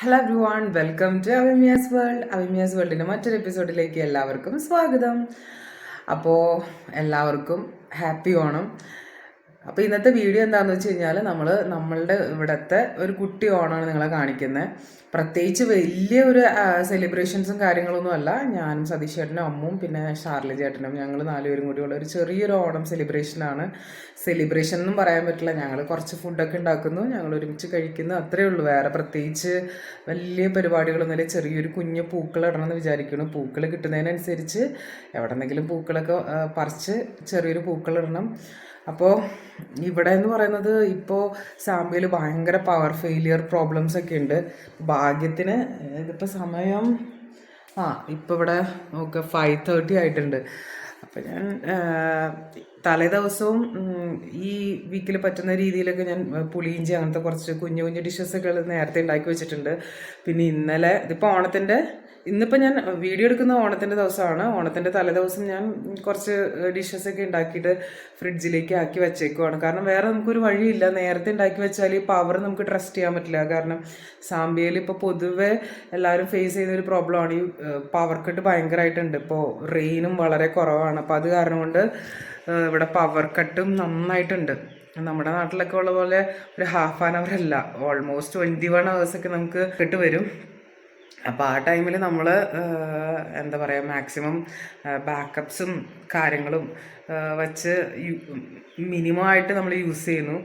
Hello everyone welcome to Avimiyas world Avimiyas വേൾഡിന്റെ മറ്റൊരു എപ്പിസോഡിലേക്ക് എല്ലാവർക്കും സ്വാഗതം. അപ്പോൾ എല്ലാവർക്കും ഹാപ്പി ഓണം. അപ്പോൾ ഇന്നത്തെ വീഡിയോ എന്താണെന്ന് വെച്ച് കഴിഞ്ഞാൽ നമ്മൾ നമ്മളുടെ ഇവിടുത്തെ ഒരു കുട്ടി ഓണമാണ് നിങ്ങളെ കാണിക്കുന്നത് പ്രത്യേകിച്ച് വലിയ ഒരു സെലിബ്രേഷൻസും കാര്യങ്ങളൊന്നും അല്ല. ഞാനും സതീഷ് ചേട്ടനും അമ്മും പിന്നെ ഷാർലി ചേട്ടനും ഞങ്ങൾ നാലുപേരും കൂടിയുള്ള ഒരു ചെറിയൊരു ഓണം സെലിബ്രേഷനാണ് സെലിബ്രേഷൻ എന്നും പറയാൻ പറ്റില്ല. ഞങ്ങൾ കുറച്ച് ഫുഡൊക്കെ ഉണ്ടാക്കുന്നു. ഞങ്ങൾ ഒരുമിച്ച് കഴിക്കുന്നു. അത്രയേ ഉള്ളൂ. വേറെ പ്രത്യേകിച്ച് വലിയ പരിപാടികളൊന്നുമില്ല ചെറിയൊരു കുഞ്ഞ് പൂക്കൾ ഇടണമെന്ന് വിചാരിക്കുന്നു. പൂക്കൾ കിട്ടുന്നതിനനുസരിച്ച് എവിടെന്നെങ്കിലും പൂക്കളൊക്കെ പറിച്ച് ചെറിയൊരു പൂക്കൾ ഇടണം. അപ്പോൾ ഇവിടെ എന്ന് പറയുന്നത് ഇപ്പോൾ സാമ്പിയിൽ ഭയങ്കര പവർ ഫെയിലിയർ പ്രോബ്ലംസ് ഒക്കെ ഉണ്ട് ഭാഗ്യത്തിന് ഇതിപ്പോൾ സമയം ആ ഇപ്പോൾ ഇവിടെ നോക്കുക ഫൈവ് തേർട്ടി ആയിട്ടുണ്ട്. അപ്പം ഞാൻ തലേ ദിവസവും ഈ വീക്കിൽ പറ്റുന്ന രീതിയിലൊക്കെ ഞാൻ പുളിയിഞ്ചി അങ്ങനത്തെ കുറച്ച് കുഞ്ഞു കുഞ്ഞു ഡിഷസൊക്കെ നേരത്തെ ഉണ്ടാക്കി വെച്ചിട്ടുണ്ട്. പിന്നെ ഇന്നലെ ഇതിപ്പോൾ ഓണത്തിന്റെ ഇന്നിപ്പോൾ ഞാൻ വീഡിയോ എടുക്കുന്ന ഓണത്തിന്റെ ദിവസമാണ്. ഓണത്തിന്റെ തലേദിവസം ഞാൻ കുറച്ച് ഡിഷസൊക്കെ ഉണ്ടാക്കിയിട്ട് ഫ്രിഡ്ജിലേക്ക് ആക്കി വെച്ചേക്കുവാണ്. കാരണം വേറെ നമുക്കൊരു വഴിയില്ല. നേരത്തെ ഉണ്ടാക്കി വെച്ചാൽ ഈ പവർ നമുക്ക് ട്രസ്റ്റ് ചെയ്യാൻ പറ്റില്ല. കാരണം സാമ്പിയയിൽ ഇപ്പോൾ പൊതുവെ എല്ലാവരും ഫേസ് ചെയ്യുന്ന ഒരു പ്രോബ്ലമാണ് ഈ പവർ കട്ട് ഭയങ്കരമായിട്ടുണ്ട് ഇപ്പോൾ റെയിനും വളരെ കുറവാണ്. അപ്പോൾ അത് കാരണം കൊണ്ട് ഇവിടെ പവർ കട്ടും നന്നായിട്ടുണ്ട്. നമ്മുടെ നാട്ടിലൊക്കെ ഉള്ള പോലെ ഒരു ഹാഫ് ആൻ അവർ അല്ല. ഓൾമോസ്റ്റ് ട്വന്റി വൺ അവേഴ്സൊക്കെ നമുക്ക് കിട്ട് വരും. അപ്പോൾ ആ ടൈമിൽ നമ്മൾ എന്താ പറയുക മാക്സിമം ബാക്കപ്സും കാര്യങ്ങളും വച്ച് മിനിമം ആയിട്ട് നമ്മൾ യൂസ് ചെയ്യുന്നു.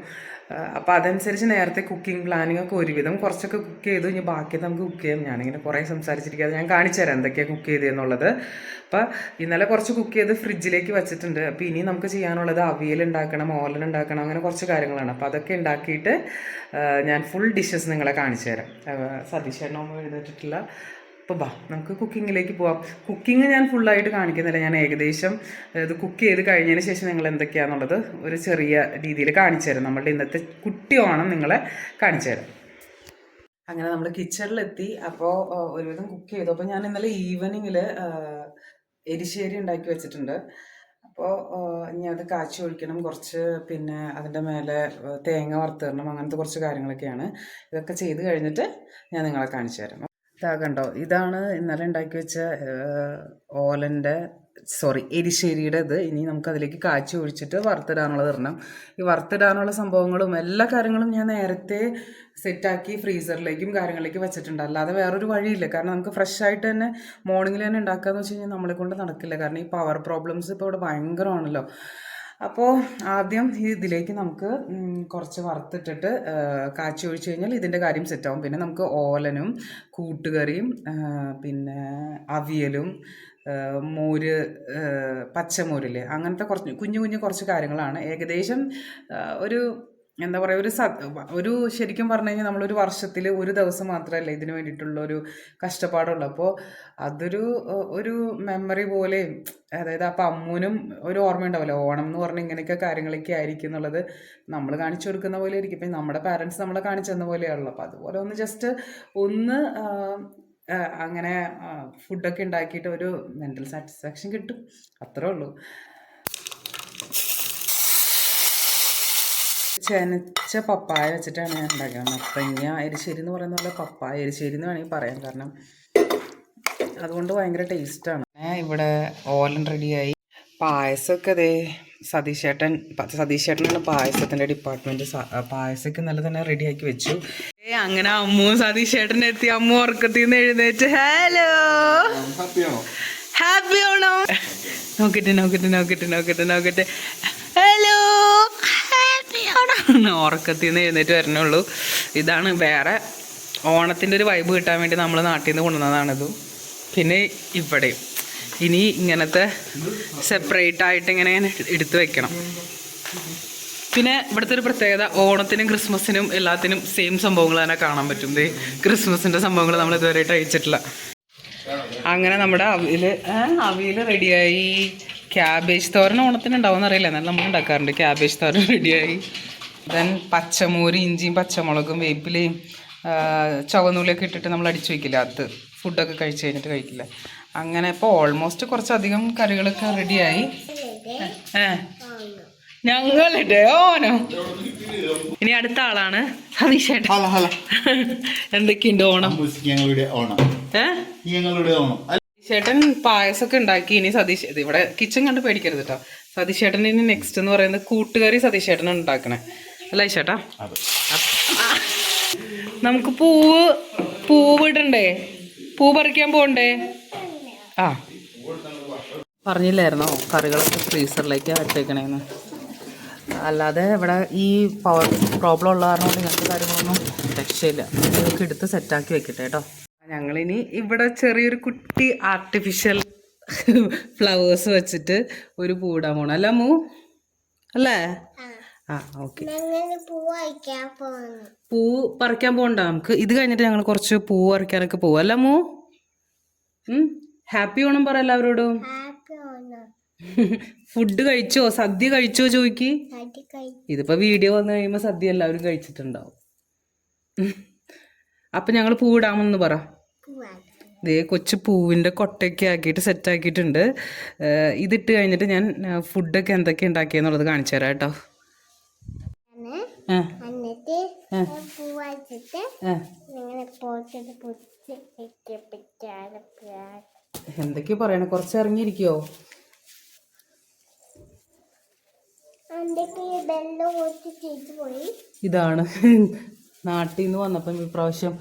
അപ്പോൾ അതനുസരിച്ച് നേരത്തെ കുക്കിംഗ് പ്ലാനിങ് ഒക്കെ ഒരുവിധം കുറച്ചൊക്കെ കുക്ക് ചെയ്തു. ഇനി ബാക്കി നമുക്ക് കുക്ക് ചെയ്യാം. ഞാനിങ്ങനെ കുറേ സംസാരിച്ചിരിക്കാതെ ഞാൻ കാണിച്ചു തരാം എന്തൊക്കെയാണ് കുക്ക് ചെയ്തതെന്നുള്ളത് അപ്പോൾ ഇന്നലെ കുറച്ച് കുക്ക് ചെയ്ത് ഫ്രിഡ്ജിലേക്ക് വെച്ചിട്ടുണ്ട്. അപ്പോൾ ഇനി നമുക്ക് ചെയ്യാനുള്ളത് അവിയൽ ഉണ്ടാക്കണം ഓലൻ ഉണ്ടാക്കണം അങ്ങനെ കുറച്ച് കാര്യങ്ങളാണ്. അപ്പോൾ അതൊക്കെ ഉണ്ടാക്കിയിട്ട് ഞാൻ ഫുൾ ഡിഷസ് നിങ്ങളെ കാണിച്ചു തരാം സതീഷ് ചേട്ടനൊന്നും എഴുന്നേറ്റിട്ടില്ല. അപ്പോൾ വാ നമുക്ക് കുക്കിങ്ങിലേക്ക് പോവാം. കുക്കിംഗ് ഞാൻ ഫുള്ളായിട്ട് കാണിക്കുന്നില്ല. ഞാൻ ഏകദേശം ഇത് കുക്ക് ചെയ്ത് കഴിഞ്ഞതിന് ശേഷം നിങ്ങൾ എന്തൊക്കെയാണെന്നുള്ളത് ഒരു ചെറിയ രീതിയിൽ കാണിച്ചു തരാം. നമ്മളുടെ ഇന്നത്തെ കുട്ടി ഓണം നിങ്ങളെ കാണിച്ചു തരാം. അങ്ങനെ നമ്മൾ കിച്ചണിലെത്തി. അപ്പോൾ ഒരുവിധം കുക്ക് ചെയ്തു. അപ്പോൾ ഞാൻ ഇന്നലെ ഈവനിങ്ങിൽ എരിശ്ശേരി ഉണ്ടാക്കി വെച്ചിട്ടുണ്ട്. അപ്പോൾ ഇനി അത് കാച്ചി ഒഴിക്കണം. കുറച്ച് പിന്നെ അതിന്റെ മേലെ തേങ്ങ വറുത്തിടണം അങ്ങനത്തെ കുറച്ച് കാര്യങ്ങളൊക്കെയാണ്. ഇതൊക്കെ ചെയ്ത് കഴിഞ്ഞിട്ട് ഞാൻ നിങ്ങളെ കാണിച്ചു തരാം. ഇതാ കണ്ടോ ഇതാണ് ഇന്നലെ ഉണ്ടാക്കി വെച്ച ഓലന്റെ സോറി എരിശ്ശേരിയുടെ ഇത്. ഇനി നമുക്ക് അതിലേക്ക് കാച്ചി ഒഴിച്ചിട്ട് വറുത്തിടാനുള്ളത് ഇടണം ഈ വറുത്തിടാനുള്ള സംഭവങ്ങളും എല്ലാ കാര്യങ്ങളും ഞാൻ നേരത്തെ സെറ്റാക്കി ഫ്രീസറിലേക്കും കാര്യങ്ങളിലേക്കും വെച്ചിട്ടുണ്ട്. അല്ലാതെ വേറൊരു വഴിയില്ല. കാരണം നമുക്ക് ഫ്രഷ് ആയിട്ട് തന്നെ മോർണിംഗിൽ തന്നെ ഉണ്ടാക്കാന്ന് വെച്ച് കഴിഞ്ഞാൽ നമ്മളെ കൊണ്ട് നടക്കില്ല. കാരണം ഈ പവർ പ്രോബ്ലംസ് ഇപ്പോൾ ഇവിടെ ഭയങ്കരമാണല്ലോ. അപ്പോൾ ആദ്യം ഇതിലേക്ക് നമുക്ക് കുറച്ച് വറുത്തിട്ടിട്ട് കാച്ചി ഒഴിച്ച് കഴിഞ്ഞാൽ ഇതിന്റെ കാര്യം സെറ്റാവും പിന്നെ നമുക്ക് ഓലനും കൂട്ടുകറിയും പിന്നെ അവിയലും മോര് പച്ചമോരില്ലേ അങ്ങനത്തെ കുറച്ച് കുഞ്ഞു കുഞ്ഞു കുറച്ച് കാര്യങ്ങളാണ്. ഏകദേശം ഒരു എന്താ പറയുക ഒരു ഒരു ശരിക്കും പറഞ്ഞു കഴിഞ്ഞാൽ നമ്മളൊരു വർഷത്തിൽ ഒരു ദിവസം മാത്രമല്ല ഇതിന് വേണ്ടിയിട്ടുള്ള ഒരു കഷ്ടപ്പാടുള്ളൂ. അപ്പോൾ അതൊരു ഒരു മെമ്മറി പോലെ അതായത് അപ്പം അമ്മൂനും ഒരു ഓർമ്മ ഉണ്ടാവില്ല ഓണം എന്ന് പറഞ്ഞാൽ ഇങ്ങനെയൊക്കെ കാര്യങ്ങളൊക്കെ ആയിരിക്കും എന്നുള്ളത് നമ്മൾ കാണിച്ചു കൊടുക്കുന്ന പോലെ ആയിരിക്കും. ഇപ്പം നമ്മുടെ പാരൻസ് നമ്മളെ കാണിച്ചു തന്ന പോലെയാണല്ലോ അപ്പോൾ അതുപോലെ ഒന്ന് ജസ്റ്റ് ഒന്ന് അങ്ങനെ ഫുഡൊക്കെ ഉണ്ടാക്കിയിട്ട് ഒരു മെന്റൽ സാറ്റിസ്ഫാക്ഷൻ കിട്ടും. അത്രേ ഉള്ളൂ. ചെനച്ച പപ്പായ വെച്ചിട്ടാണ് ഞാൻ ഉണ്ടാക്കുക മത്തങ്ങ എരിശ്ശേരി എന്ന് പറയുന്ന പോലെ പപ്പായ എരിശ്ശേരി എന്ന് വേണമെങ്കിൽ പറയാം. കാരണം അതുകൊണ്ട് ഭയങ്കര ടേസ്റ്റാണ് ഇവിടെ ഓലൻ റെഡിയായി പായസമൊക്കെ അതേ സതീശേട്ടൻ സതീശേട്ടനാണ് പായസത്തിന്റെ ഡിപ്പാർട്ട്മെന്റ് പായസമൊക്കെ നല്ല തന്നെ റെഡിയാക്കി വെച്ചു. ഏ അങ്ങനെ അമ്മു സതീശേട്ടൻ എത്തി. അമ്മു ഉറക്കത്തിൽ നിന്ന് എഴുന്നേറ്റ് ഹലോ ഹാപ്പി ആണോ? നോക്കിട്ട് നോക്കിട്ട് നോക്കിട്ട് നോക്കിട്ട് നോക്കട്ടെ. ഉറക്കത്തിൽ നിന്ന് എഴുന്നേറ്റ് വരണുള്ളൂ ഇതാണ് വേറെ ഓണത്തിന്റെ ഒരു വൈബ് കിട്ടാൻ വേണ്ടി നമ്മൾ നാട്ടിൽ നിന്ന് കൊണ്ടുവന്നതാണിത്. പിന്നെ ഇവിടെ ഇനി ഇങ്ങനത്തെ സെപ്പറേറ്റ് ആയിട്ട് ഇങ്ങനെ എടുത്തു വെക്കണം. പിന്നെ ഇവിടുത്തെ ഒരു പ്രത്യേകത ഓണത്തിനും ക്രിസ്മസിനും എല്ലാത്തിനും സെയിം സംഭവങ്ങൾ തന്നെ കാണാൻ പറ്റും. ക്രിസ്മസിന്റെ സംഭവങ്ങൾ നമ്മൾ ഇതുവരെ അയച്ചിട്ടില്ല അങ്ങനെ നമ്മുടെ അവിയൽ അവിയൽ റെഡിയായി ക്യാബേജ് തോരൻ ഓണത്തിന് ഉണ്ടാവുമെന്ന് അറിയില്ല. എന്നാലും നമ്മൾ ഉണ്ടാക്കാറുണ്ട്. ക്യാബേജ് തോരൻ റെഡിയായി ദെൻ പച്ചമോര് ഇഞ്ചിയും പച്ചമുളകും വേപ്പിലയും ചുവന്നൂലൊക്കെ ഇട്ടിട്ട് നമ്മൾ അടിച്ചു വയ്ക്കില്ല അത്. ഫുഡൊക്കെ കഴിച്ച് കഴിഞ്ഞിട്ട് കഴിക്കില്ല. അങ്ങനെ ഇപ്പോൾ ഓൾമോസ്റ്റ് കുറച്ചധികം കറികളൊക്കെ റെഡിയായി ഞങ്ങളുടെ ഓനോ. ഇനി അടുത്ത ആളാണ്. സതീഷേട്ടൻ. ഹല എന്തൊക്കെയുണ്ട് ഓണം? ഞങ്ങളുടെ ഓണം. ഞങ്ങളുടെ ഓണം. ചേട്ടൻ പായസമൊക്കെ ഉണ്ടാക്കി. ഇനി സതീഷ് ഇവിടെ കിച്ചൺ കണ്ട് പേടിക്കരുത് കേട്ടോ സതീഷേട്ടൻ ഇനി നെക്സ്റ്റ് എന്ന് പറയുന്നത് കൂട്ടുകറി സതീഷ് ചേട്ടൻ ഉണ്ടാക്കണേ. അല്ല ചേട്ടാ നമുക്ക് പൂവ് പൂവ് ഇടണ്ടേ? പൂ പറിക്കാൻ പോണ്ടേ ആ. പറഞ്ഞില്ലായിരുന്നോ? കറികളൊക്കെ ഫ്രീസറിലേക്ക് വെച്ചേക്കണേന്ന് അല്ലാതെ ഇവിടെ ഈ പവർ പ്രോബ്ലം ഉള്ള കാരണം കൊണ്ട് ഇങ്ങനത്തെ കാര്യങ്ങളൊന്നും രക്ഷയില്ല. ഇതൊക്കെ എടുത്ത് സെറ്റാക്കി വെക്കട്ടെ കേട്ടോ ഞങ്ങളിനി ഇവിടെ ചെറിയൊരു കുട്ടി ആർട്ടിഫിഷ്യൽ ഫ്ലവേഴ്സ് വെച്ചിട്ട് ഒരു പൂടാൻ പോണം. അല്ല മൂ. അല്ലേ? ആ ഓക്കെ. പൂ പറിക്കാൻ പോകണ്ട നമുക്ക് ഇത് കഴിഞ്ഞിട്ട് ഞങ്ങൾ കുറച്ച് പൂ പറിക്കാനൊക്കെ പോവും. അല്ല മൂ? ഹാപ്പി ഓണം പറ എല്ലാവരോടും. ഫുഡ് കഴിച്ചോ? സദ്യ കഴിച്ചോ ചോദിക്ക് അടി കൈ ഇതിപ്പോ വീഡിയോ വന്നു കഴിയുമ്പോ സദ്യ എല്ലാവരും കഴിച്ചിട്ടുണ്ടാവും. അപ്പൊ ഞങ്ങൾ പൂ ഇടാമെന്ന് പറ. ഇതേ കൊച്ചു പൂവിന്റെ കൊട്ടയൊക്കെ ആക്കിയിട്ട് സെറ്റ് ആക്കിയിട്ടുണ്ട്. ഇതിട്ട് കഴിഞ്ഞിട്ട് ഞാൻ ഫുഡൊക്കെ എന്തൊക്കെ ഉണ്ടാക്കിയെന്നുള്ളത് കാണിച്ചു തരാം കേട്ടോ. എന്നിട്ട്. പൂവാച്ചിട്ട് ഇങ്ങനെ പോച്ചത് പൊച്ച് എന്തൊക്കെയാ പറയണേ? കുറച്ച് ഇറങ്ങിയിരിക്കോ ഇതാണ്. നാട്ടിൽ നിന്ന് വന്നപ്പം ഇപ്രാവശ്യം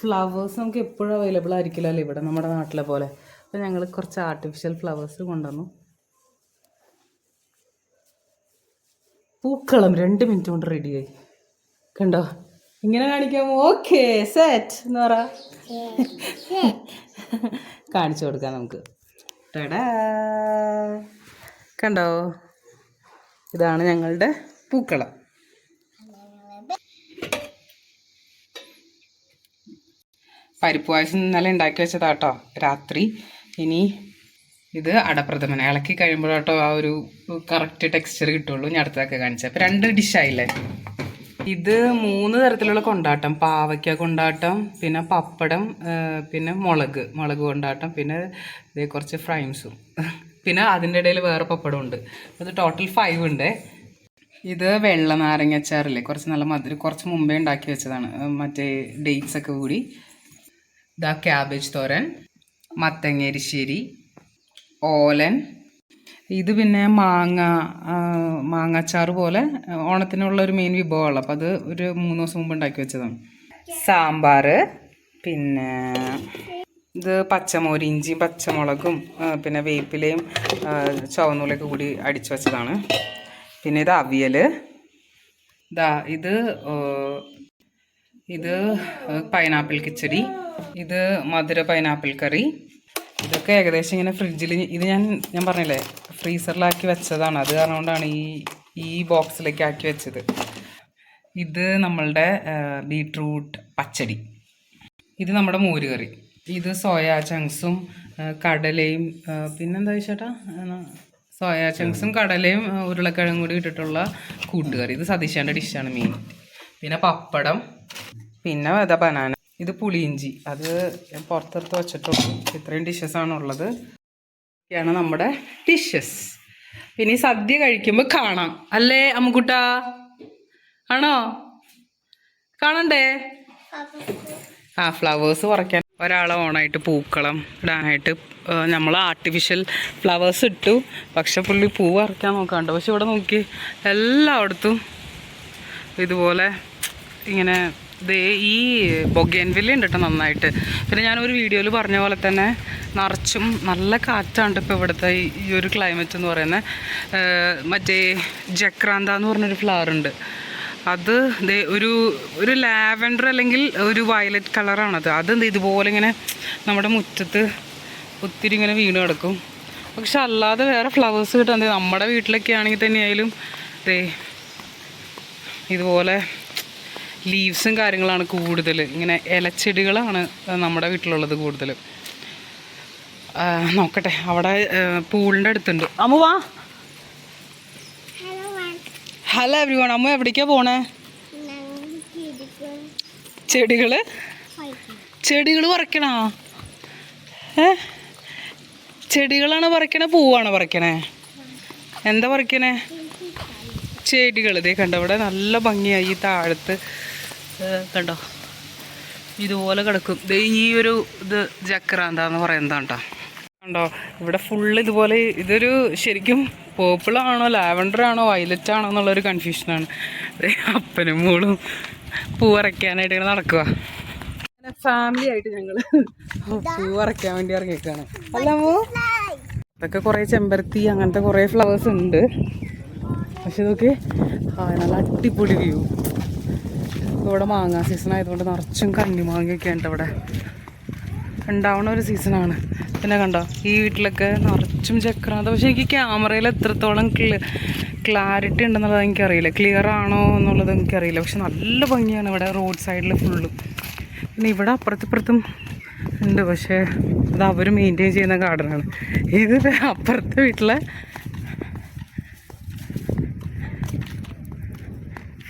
ഫ്ലവേഴ്സ് നമുക്ക് എപ്പോഴും അവൈലബിൾ ആയിരിക്കില്ലല്ലോ ഇവിടെ നമ്മുടെ നാട്ടിലെ പോലെ. അപ്പം ഞങ്ങൾ കുറച്ച് ആർട്ടിഫിഷ്യൽ ഫ്ലവേഴ്സ് കൊണ്ടുവന്നു. പൂക്കളം രണ്ട് മിനിറ്റ് കൊണ്ട് റെഡിയായി കണ്ടോ? ഇങ്ങനെ കാണിക്കാമോ ഓക്കെ സെറ്റ് എന്ന് പറ. കാണിച്ചു കൊടുക്കാം നമുക്ക്. കണ്ടോ? ഇതാണ് ഞങ്ങളുടെ പൂക്കളം. പരിപ്പ് പായസം ഇന്നലെ ഉണ്ടാക്കി വെച്ചതാട്ടോ. രാത്രി. ഇനി ഇത് അടപ്രഥമൻ ഇളക്കി കഴിയുമ്പോഴാട്ടോ ആ ഒരു കറക്റ്റ് ടെക്സ്ചർ കിട്ടുള്ളൂ. ഞാൻ അടുത്തൊക്കെ കാണിച്ചത് അപ്പം രണ്ട് ഡിഷായില്ലേ ഇത് മൂന്ന് തരത്തിലുള്ള കൊണ്ടാട്ടം. പാവയ്ക്ക കൊണ്ടാട്ടം പിന്നെ പപ്പടം പിന്നെ മുളക് മുളക് കൊണ്ടാട്ടം പിന്നെ ഇതേ കുറച്ച് ഫ്രൈംസും. പിന്നെ അതിന്റെ ഇടയിൽ വേറെ പപ്പടം ഉണ്ട് അത് ടോട്ടൽ ഫൈവ് ഉണ്ട്. ഇത് വെള്ള നാരങ്ങ അച്ചാറില്ലേ കുറച്ച് നല്ല മധുരം കുറച്ച് മുമ്പേ ഉണ്ടാക്കി വെച്ചതാണ്. മറ്റേ ഡേറ്റ്സ് ഒക്കെ കൂടി. ഇതാ ക്യാബേജ് തോരൻ മത്തങ്ങ എരിശ്ശേരി ഓലൻ. ഇത് പിന്നെ മാങ്ങ മാങ്ങാച്ചാറ് പോലെ ഓണത്തിനുള്ള ഒരു മെയിൻ വിഭവമാണ്. അപ്പോൾ അത് ഒരു മൂന്ന് ദിവസം മുമ്പ് ഉണ്ടാക്കി വെച്ചതാണ്. സാമ്പാർ പിന്നെ ഇത് പച്ചമോര് ഇഞ്ചിയും പച്ചമുളകും പിന്നെ വേപ്പിലയും ചുവന്നുള്ളിയൊക്കെ കൂടി അടിച്ചു വെച്ചതാണ്. പിന്നെ ഇത് അവിയൽ. ഇതാ ഇത് ഇത് പൈനാപ്പിൾ കിച്ചടി. ഇത് മധുര പൈനാപ്പിൾ കറി ഇതൊക്കെ ഏകദേശം ഇങ്ങനെ ഫ്രിഡ്ജിൽ ഇത് ഞാൻ ഞാൻ പറഞ്ഞില്ലേ ഫ്രീസറിലാക്കി വെച്ചതാണ്. അത് കാരണം കൊണ്ടാണ് ഈ ഈ ബോക്സിലേക്ക് ആക്കി വെച്ചത്. ഇത് നമ്മളുടെ ബീട്രൂട്ട് പച്ചടി. ഇത് നമ്മുടെ മോരുകറി ഇത് സോയാ ചങ്ക്സും കടലയും പിന്നെന്താ ചേട്ടാ? സോയാ ചങ്ക്സും കടലയും ഉരുളക്കിഴങ്ങും കൂടി ഇട്ടിട്ടുള്ള കൂട്ടുകറി. ഇത് സതീശാന്റെ ഡിഷാണ് മെയിൻ പിന്നെ പപ്പടം. പിന്നെ ഇതാ ബനാന. ഇത് പുളിയിഞ്ചി. അത് ഞാൻ പുറത്തെടുത്ത് വെച്ചിട്ടുള്ളൂ ഇത്രയും ഡിഷസ് ആണ് ഉള്ളത് ഇതൊക്കെയാണ് നമ്മുടെ ഡിഷസ് ഈ സദ്യ കഴിക്കുമ്പോൾ കാണാം. അല്ലേ അമ്മുക്കുട്ട? ആണോ? കാണണ്ടേ? ആ ഫ്ലവേഴ്സ് കുറയ്ക്കാൻ ഒരാളെ ഓണായിട്ട് പൂക്കളം ഇടാനായിട്ട് നമ്മൾ ആർട്ടിഫിഷ്യൽ ഫ്ലവേഴ്സ് ഇട്ടു. പക്ഷെ പുള്ളി പൂ പറിക്കാൻ നോക്കാണ്ട്. പക്ഷെ ഇവിടെ നോക്കി എല്ലായിടത്തും ഇതുപോലെ ഇങ്ങനെ ദേ ഈ ബൊഗേൻവില്ല ഉണ്ട് കേട്ടോ നന്നായിട്ട്. പിന്നെ ഞാനൊരു വീഡിയോയിൽ പറഞ്ഞ പോലെ തന്നെ നിറച്ചും നല്ല കാറ്റാണ് ഇപ്പോൾ ഇവിടുത്തെ ഈ- ഒരു ക്ലൈമറ്റ് എന്ന് പറയുന്നത്. മറ്റേ ജക്രാന്ത എന്ന് പറഞ്ഞൊരു ഫ്ലവർ ഉണ്ട്. അത് ഒരു ഒരു ലാവൻഡർ അല്ലെങ്കിൽ ഒരു വയലറ്റ് കളറാണത്. അത് എന്ത് ഇതുപോലെ ഇങ്ങനെ നമ്മുടെ മുറ്റത്ത് ഒത്തിരി ഇങ്ങനെ വീണ് കിടക്കും. പക്ഷെ അല്ലാതെ വേറെ ഫ്ലവേഴ്സ് കിട്ടാൻ നമ്മുടെ വീട്ടിലൊക്കെ ആണെങ്കിൽ തന്നെയായാലും ദേ ഇതുപോലെ ലീവ്സും കാര്യങ്ങളാണ് കൂടുതൽ. ഇങ്ങനെ ഇലച്ചെടികളാണ് നമ്മുടെ വീട്ടിലുള്ളത് കൂടുതൽ. നോക്കട്ടെ. അവിടെ പൂളിന്റെ അടുത്തുണ്ട്. അമ്മ വാ. ഹലോ എവ്രി വൺ അമ്മ എവിടേക്കാ പോണേ? ചെടികൾ ചെടികൾ പറിക്കണോ? ഏ? ചെടികളാണ് പറിക്കണേ പൂവാണ് പറിക്കണേ? എന്താ പറിക്കണേ? ചെടികൾ ഇതേ കണ്ടവിടെ നല്ല ഭംഗിയായി താഴത്ത് കണ്ടോ? ഇതുപോലെ കിടക്കും. ഈ ഒരു ഇത് ജക്രാന്താന്ന് പറയുന്നതാണ് കേട്ടോ. കണ്ടോ? ഇവിടെ ഫുള്ള് ഇതുപോലെ ഇതൊരു ശരിക്കും പേർപ്പിൾ ആണോ വയലറ്റ് ആണോ എന്നുള്ളൊരു കൺഫ്യൂഷനാണ് അപ്പനും മോളും പൂ അരയ്ക്കാനായിട്ട് ഇങ്ങനെ നടക്കുക ഫാമിലി ആയിട്ട് ഞങ്ങൾ പൂ അരയ്ക്കാൻ വേണ്ടി ഇറങ്ങിക്കാണ് അല്ലമ്മോ ഇതൊക്കെ കുറേ ചെമ്പരത്തി അങ്ങനത്തെ കുറേ ഫ്ലവേഴ്സ് ഉണ്ട്. പക്ഷെ ഇതൊക്കെ നല്ല അടിപൊളി വ്യൂ ഇവിടെ മാങ്ങ സീസൺ ആയതുകൊണ്ട് നിറച്ചും കന്നിമാങ്ങയൊക്കെ ഉണ്ട് ഇവിടെ. ഉണ്ടാവണ ഒരു സീസണാണ് പിന്നെ കണ്ടോ ഈ വീട്ടിലൊക്കെ നിറച്ചും ചക്രാന്ത പക്ഷെ എനിക്ക് ക്യാമറയിൽ എത്രത്തോളം ക്ലാരിറ്റി ഉണ്ടെന്നുള്ളത് എനിക്കറിയില്ല. ക്ലിയർ ആണോ എന്നുള്ളത് എനിക്കറിയില്ല. പക്ഷെ നല്ല ഭംഗിയാണ് ഇവിടെ റോഡ് സൈഡിൽ ഫുള്ളും പിന്നെ ഇവിടെ അപ്പുറത്തിപ്പുറത്തും ഉണ്ട്. പക്ഷേ അത് അവർ മെയിന്റെയിൻ ചെയ്യുന്ന ഗാർഡനാണ് ഇത് അപ്പുറത്തെ വീട്ടിലെ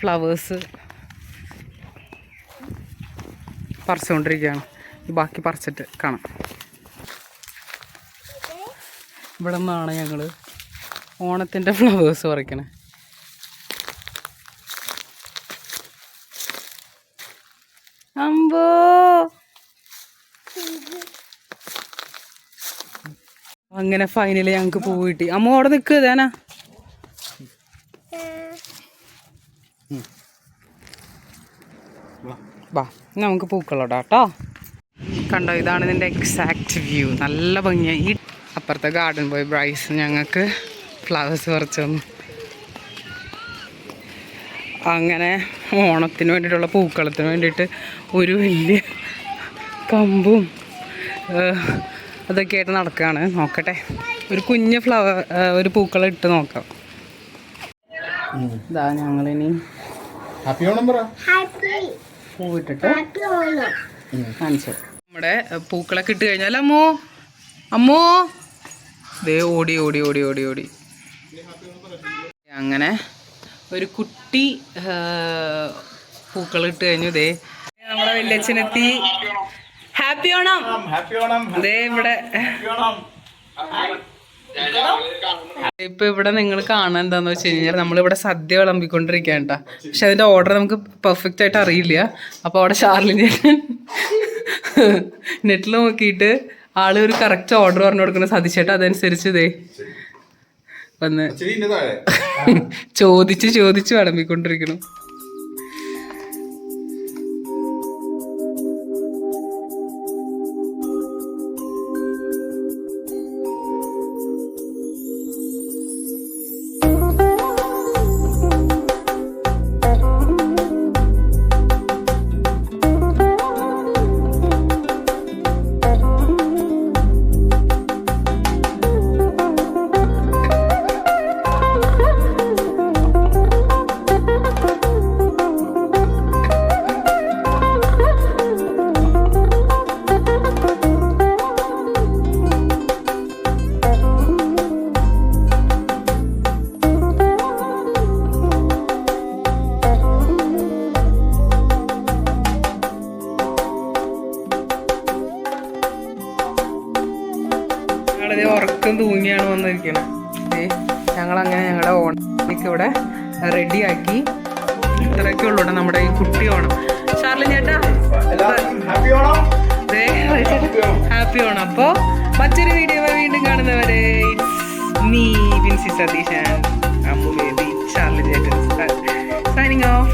ഫ്ലവേഴ്സ് പറിച്ചുകൊണ്ടിരിക്കുകയാണ്. ബാക്കി പറിച്ചിട്ട് കാണാം. ഇവിടെ നിന്നാണ് ഞങ്ങൾ ഓണത്തിന്റെ ഫ്ലവേഴ്സ് പറിക്കണേ. അങ്ങനെ ഫൈനലി ഞങ്ങക്ക് പൂ കിട്ടി. അമ്മ അവിടെ നിൽക്കുക ഇതാനാ വാ. ഇനി നമുക്ക് പൂക്കളോടാ കേട്ടോ. കണ്ടോ ഇതാണ് ഇതിന്റെ എക്സാക്റ്റ് വ്യൂ നല്ല ഭംഗിയായി ഈ അപ്പുറത്തെ ഗാർഡൻ പോയി ബ്രൈസ് ഞങ്ങൾക്ക് ഫ്ലവേഴ്സ് പറിച്ചു തന്നു. അങ്ങനെ ഓണത്തിന് വേണ്ടിയിട്ടുള്ള പൂക്കളത്തിന് വേണ്ടിയിട്ട് ഒരു വലിയ കമ്പും അതൊക്കെ ആയിട്ട് നടക്കുകയാണ്. നോക്കട്ടെ. ഒരു കുഞ്ഞ് ഫ്ലവർ ഒരു പൂക്കളം ഇട്ട് നോക്കാം. ഇതാ ഞങ്ങളിനി ഹാപ്പി ഓണം പറ. പൂവിട്ടിട്ട് കാണിച്ചു. നമ്മുടെ പൂക്കളൊക്കെ ഇട്ട് കഴിഞ്ഞാൽ അമ്മോ അമ്മോ. ദേ ഓടി ഓടി ഓടി ഓടി ഓടി. അങ്ങനെ ഒരു കുട്ടി പൂക്കൾ ഇട്ട് കഴിഞ്ഞു ദേ. നമ്മുടെ വല്യച്ഛനെത്തി. ഹാപ്പി ഓണം. ഹാപ്പി ഓണം. ദേ ഇവിടെ. ഹാപ്പി ഓണം. ഇപ്പൊ ഇവിടെ നിങ്ങൾ കാണാൻ എന്താന്ന് വെച്ച് കഴിഞ്ഞാൽ നമ്മളിവിടെ സദ്യ വിളമ്പിക്കൊണ്ടിരിക്കാണ് കേട്ടോ. പക്ഷെ അതിന്റെ ഓർഡർ നമുക്ക് പെർഫെക്റ്റ് ആയിട്ട് അറിയില്ല. അപ്പൊ അവിടെ ഷാർലിൻ നെറ്റിൽ നോക്കിയിട്ട് ആൾ ഒരു കറക്റ്റ് ഓർഡർ പറഞ്ഞു കൊടുക്കുന്ന സതീശേട്ട അതനുസരിച്ച് ഇതേ വന്ന് ചോദിച്ച് ചോദിച്ച് വിളമ്പിക്കൊണ്ടിരിക്കണം ഞങ്ങളിത് ഉറക്കം തൂങ്ങിയാണ് വന്നിരിക്കണം. ഞങ്ങൾ ഞങ്ങളങ്ങനെ ഞങ്ങളുടെ ഓണത്തിലേക്ക് ഇവിടെ റെഡിയാക്കി ഇത്രയൊക്കെ ഉള്ളൂ നമ്മുടെ ഈ കുട്ടി ഓണം. ഷാർലിൻ ചേട്ടാ ഹാപ്പി ഓണം. അപ്പോൾ മറ്റൊരു വീഡിയോ വീണ്ടും കാണുന്നവരെ നീ വിൻസി സതീശൻ. അമ്മു ബേബി ചേട്ടൻ. Signing off